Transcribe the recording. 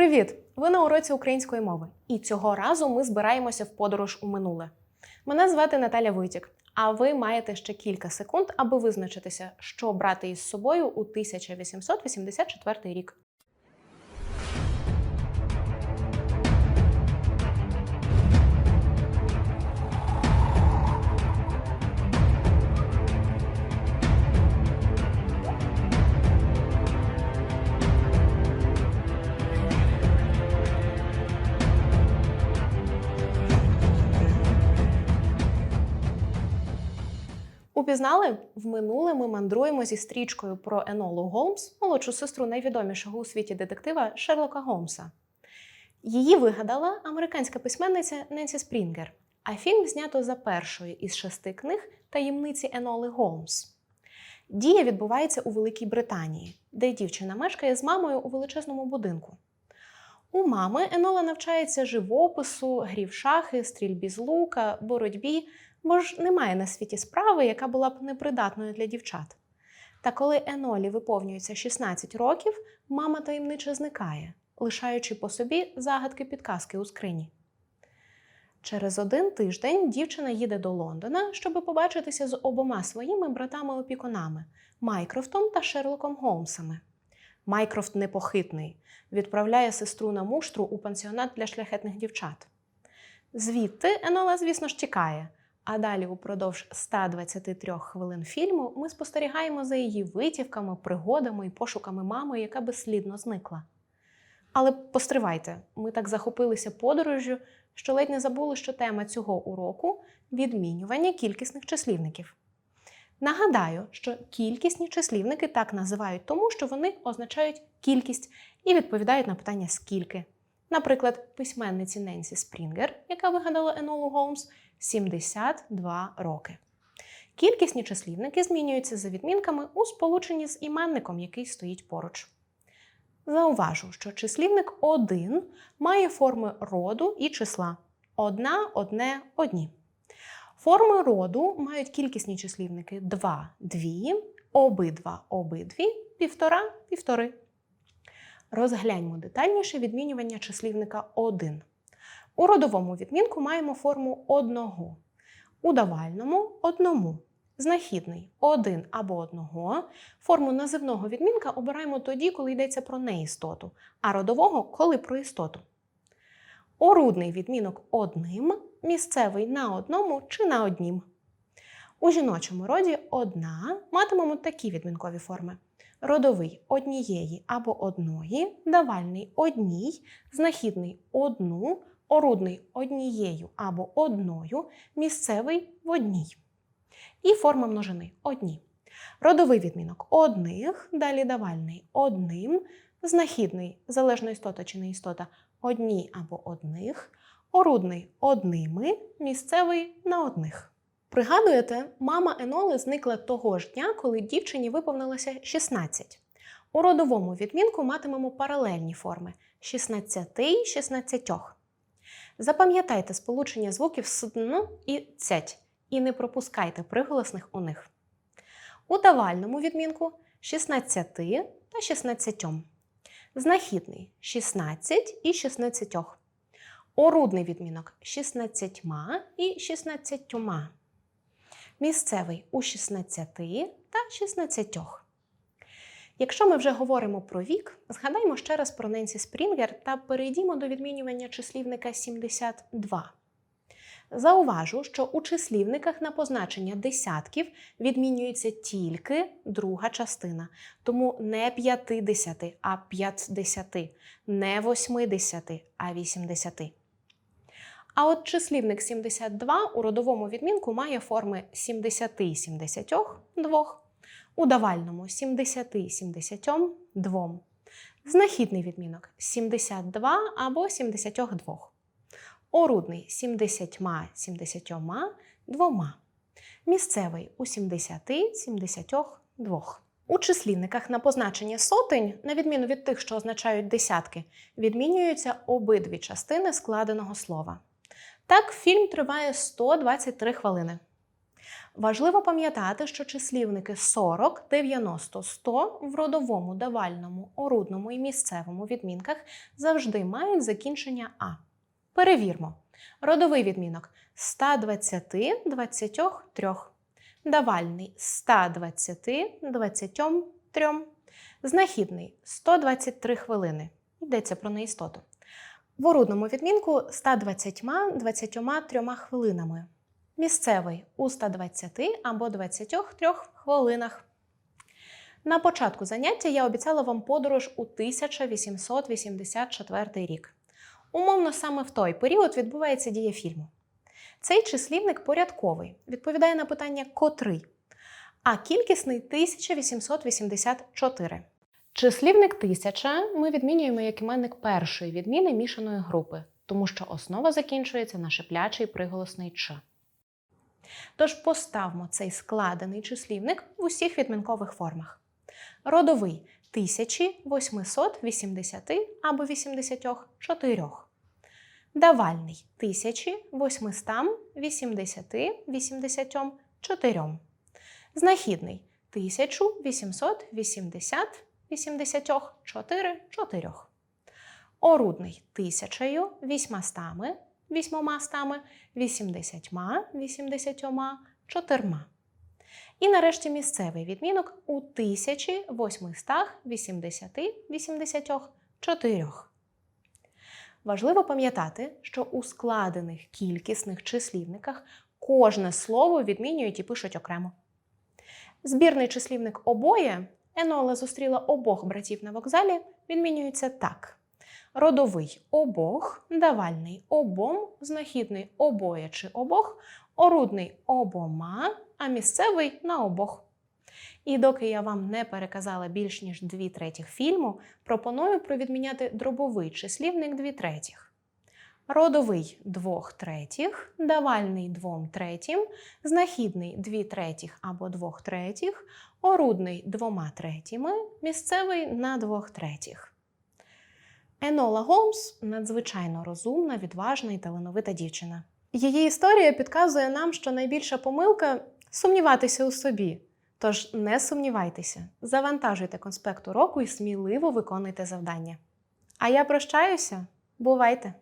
Привіт! Ви на уроці української мови. І цього разу ми збираємося в подорож у минуле. Мене звати Наталя Витік, а ви маєте ще кілька секунд, аби визначитися, що брати із собою у 1884 рік. Упізнали? В минуле ми мандруємо зі стрічкою про Енолу Голмс, молодшу сестру найвідомішого у світі детектива Шерлока Голмса. Її вигадала американська письменниця Ненсі Спрінгер, а фільм знято за першою із шести книг таємниці Еноли Голмс. Дія відбувається у Великій Британії, де дівчина мешкає з мамою у величезному будинку. У мами Енола навчається живопису, грі в шахи, стрільбі з лука, боротьбі, бо ж немає на світі справи, яка була б непридатною для дівчат. Та коли Енолі виповнюється 16 років, мама таємниче зникає, лишаючи по собі загадки підказки у скрині. Через один тиждень дівчина їде до Лондона, щоб побачитися з обома своїми братами-опікунами Майкрофтом та Шерлоком Голмсами. Майкрофт непохитний, відправляє сестру на муштру у пансіонат для шляхетних дівчат. Звідти Енола, звісно ж, тікає. А далі, упродовж 123 хвилин фільму, ми спостерігаємо за її витівками, пригодами і пошуками мами, яка безслідно зникла. Але постривайте, ми так захопилися подорожжю, що ледь не забули, що тема цього уроку відмінювання кількісних числівників. Нагадаю, що кількісні числівники так називають тому, що вони означають кількість і відповідають на питання скільки. Наприклад, письменниці Ненсі Спрінгер, яка вигадала Енолу Голмс, 72 роки. Кількісні числівники змінюються за відмінками у сполученні з іменником, який стоїть поруч. Зауважу, що числівник 1 має форми роду і числа одна, одне, одні. Форми роду мають кількісні числівники 2, 2, обидва, обидві, півтора, півтори. Розгляньмо детальніше відмінювання числівника 1. У родовому відмінку маємо форму одного, у давальному одному. Знахідний один або одного. Форму називного відмінка обираємо тоді, коли йдеться про неістоту, а родового коли про істоту. Орудний відмінок одним, місцевий на одному чи на однім. У жіночому роді одна матимемо такі відмінкові форми: родовий однієї або одної, давальний одній, знахідний одну, орудний однією або одною, місцевий в одній. І форма множини одні. Родовий відмінок одних, далі давальний одним, знахідний залежно істота чи не істота одні або одних, орудний одними, місцевий на одних. Пригадуєте, мама Еноли зникла того ж дня, коли дівчині виповнилося 16. У родовому відмінку матимемо паралельні форми 16 і 16. Запам'ятайте сполучення звуків «сдн» і цять і не пропускайте приголосних у них. У давальному відмінку 16 та 16. Знахідний 16 і 16. Орудний відмінок 16 і 16. Місцевий у 16 та 16. Якщо ми вже говоримо про вік, згадаймо ще раз про Ненсі Спрінгер та перейдімо до відмінювання числівника 72. Зауважу, що у числівниках на позначення десятків відмінюється тільки друга частина, тому не 50, а 50, не 80, а 80. А от числівник 72 у родовому відмінку має форми 70 70 двох, у давальному 70 70 двом. Знахідний відмінок 72 або 72. Орудний 70 70 двома. Місцевий у 70 72. У числівниках на позначення сотень, на відміну від тих, що означають десятки, відмінюються обидві частини складеного слова. Так, фільм триває 123 хвилини. Важливо пам'ятати, що числівники 40, 90, 100 в родовому, давальному, орудному і місцевому відмінках завжди мають закінчення А. Перевірмо. Родовий відмінок 120, 23. Давальний 120, 23. Знахідний 123 хвилини. Йдеться про неістоту. В орудному відмінку 120, 23 хвилинами. Місцевий у 120 або 23 хвилинах. На початку заняття я обіцяла вам подорож у 1884 рік. Умовно, саме в той період відбувається дія фільму. Цей числівник порядковий, відповідає на питання котрий, а кількісний 1884. Числівник 1000 ми відмінюємо як іменник першої відміни мішаної групи, тому що основа закінчується на шиплячий приголосний Ч. Тож поставмо цей складений числівник в усіх відмінкових формах. Родовий 1880 або 84. Давальний 1880 84. Знахідний 1880 84 4. Орудний 1800 800 80 80 4. І нарешті місцевий відмінок у 1880 84. Важливо пам'ятати, що у складених кількісних числівниках кожне слово відмінюють і пишуть окремо. Збірний числівник обоє Енола зустріла обох братів на вокзалі, відмінюється так: родовий обох, давальний обом, знахідний обоє чи обох, орудний обома, а місцевий на обох. І доки я вам не переказала більш ніж дві третіх фільму, пропоную провідміняти дробовий числівник дві третіх. Родовий двох третіх, давальний двом третім, знахідний дві третіх або двох третіх, орудний двома третіми, місцевий на двох третіх. Енола Голмс надзвичайно розумна, відважна і талановита дівчина. Її історія підказує нам, що найбільша помилка сумніватися у собі. Тож не сумнівайтеся, завантажуйте конспект уроку і сміливо виконуйте завдання. А я прощаюся. Бувайте!